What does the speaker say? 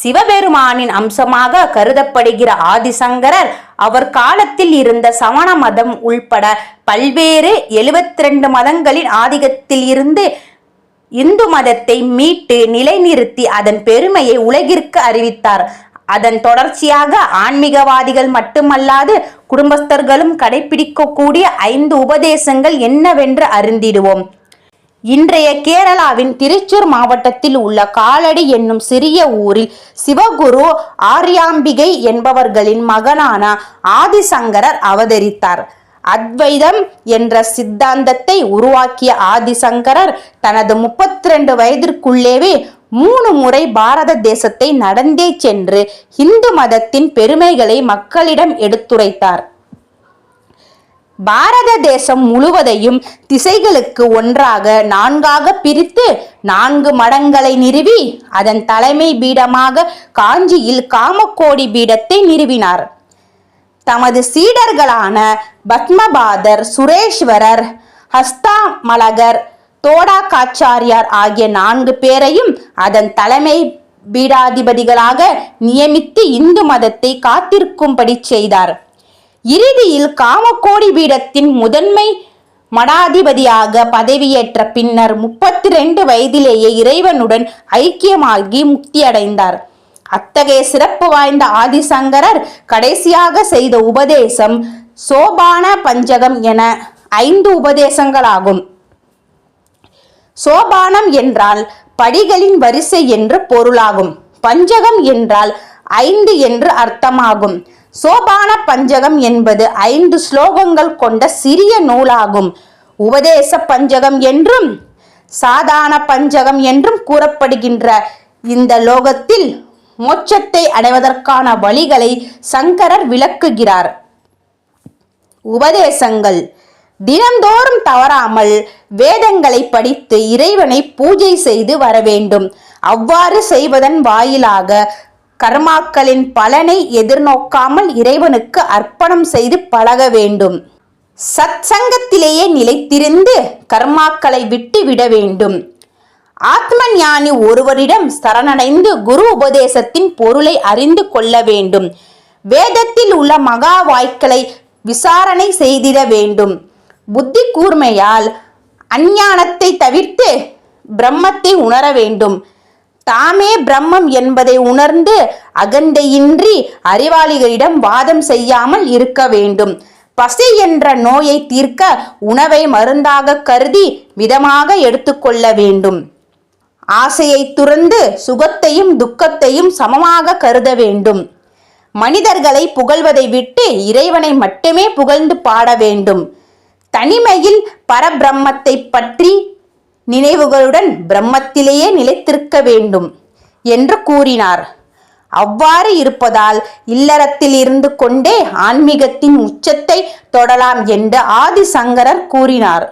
சிவபெருமானின் அம்சமாக கருதப்படுகிற ஆதிசங்கரர் அவர் காலத்தில் இருந்த சமண மதம் உள்பட பல்வேறு 72 மதங்களின் ஆதிக்கத்தில் இருந்து இந்து மதத்தை மீட்டு நிலைநிறுத்தி அதன் பெருமையை உலகிற்கு அறிவித்தார். அதன் தொடர்ச்சியாக ஆன்மீகவாதிகள் மட்டுமல்லாது குடும்பஸ்தர்களும் கடைபிடிக்கக்கூடிய ஐந்து உபதேசங்கள் என்னவென்று அறிந்திடுவோம். இன்றைய கேரளாவின் திருச்சூர் மாவட்டத்தில் உள்ள காலடி என்னும் சிறிய ஊரில் சிவகுரு ஆரியாம்பிகை என்பவர்களின் மகனான ஆதிசங்கரர் அவதரித்தார். அத்வைதம் என்ற சித்தாந்தத்தை உருவாக்கிய ஆதிசங்கரர் தனது முப்பத்தி ரெண்டு வயதிற்குள்ளேவே மூணு முறை பாரத தேசத்தை நடந்தே சென்று இந்து மதத்தின் பெருமைகளை மக்களிடம் எடுத்துரைத்தார். பாரத தேசம் முழுவதையும் திசைகளுக்கு ஒன்றாக நான்காக பிரித்து நான்கு மடங்களை நிறுவி அதன் தலைமை பீடமாக காஞ்சியில் காமக்கோடி பீடத்தை நிறுவினார். தமது சீடர்களான பத்மபாதர் சுரேஸ்வரர் ஹஸ்தாமலகர் தோடாக்காச்சாரியார் ஆகிய நான்கு பேரையும் அதன் தலைமை பீடாதிபதிகளாக நியமித்து இந்து மதத்தை காத்திருக்கும்படி செய்தார். இறுதியில் காமக்கோடி பீடத்தின் முதன்மை மடாதிபதியாக பதவியேற்ற பின்னர் முப்பத்தி ரெண்டு வயதிலேயே இறைவனுடன் ஐக்கியமாகி முக்தியடைந்தார். அத்தகைய சிறப்பு வாய்ந்த ஆதிசங்கரர் கடைசியாக செய்த உபதேசம் சோபான பஞ்சகம் என ஐந்து உபதேசங்களாகும். சோபானம் என்றால் படிகளின் வரிசை என்று பொருளாகும். பஞ்சகம் என்றால் ஐந்து என்று அர்த்தமாகும். சோபான பஞ்சகம் என்பது ஐந்து ஸ்லோகங்கள் கொண்ட சிறிய நூலாகும். உபதேச பஞ்சகம் என்றும் சாதாரண பஞ்சகம் என்றும் கூறப்படுகின்ற இந்த லோகத்தில் மோட்சத்தை அடைவதற்கான வழிகளை சங்கரர் விளக்குகிறார். உபதேசங்கள். தினந்தோறும் தவறாமல் வேதங்களை படித்து இறைவனை பூஜை செய்து வர வேண்டும். அவ்வாறு செய்வதன் வாயிலாக கர்மாக்களின் பலனை எதிர்நோக்காமல் இறைவனுக்கு அர்ப்பணம் செய்து பழக வேண்டும். சத்சங்கத்திலேயே நிலைத்திருந்து கர்மாக்களை விட்டு விட வேண்டும். ஆத்ம ஞானி ஒருவரிடம் சரணடைந்து குரு உபதேசத்தின் பொருளை அறிந்து கொள்ள வேண்டும். வேதத்தில் உள்ள மகா வாய்க்களை விசாரணை செய்திட வேண்டும். புத்தி கூர்மையால் அஞ்ஞானத்தை தவிர்த்து பிரம்மத்தை உணர வேண்டும். தாமே பிரம்மம் என்பதை உணர்ந்து அகண்டையின்றி அறிவாளிகளிடம் வாதம் செய்யாமல் இருக்க வேண்டும். பசி என்ற நோயை தீர்க்க உணவை மருந்தாக கருதி மிதமாக எடுத்துக்கொள்ள வேண்டும். ஆசையை துறந்து சுகத்தையும் துக்கத்தையும் சமமாக கருத வேண்டும். மனிதர்களை புகழ்வதை விட்டு இறைவனை மட்டுமே புகழ்ந்து பாட வேண்டும். தனிமையில் பரபிரம்மத்தை பற்றி நினைவுகளுடன் பிரம்மத்திலேயே நிலைத்திருக்க வேண்டும் என்று கூறினார். அவ்வாறு இருப்பதால் இல்லறத்தில் இருந்து கொண்டே ஆன்மீகத்தின் உச்சத்தை தொடலாம் என்று ஆதிசங்கரர் கூறினார்.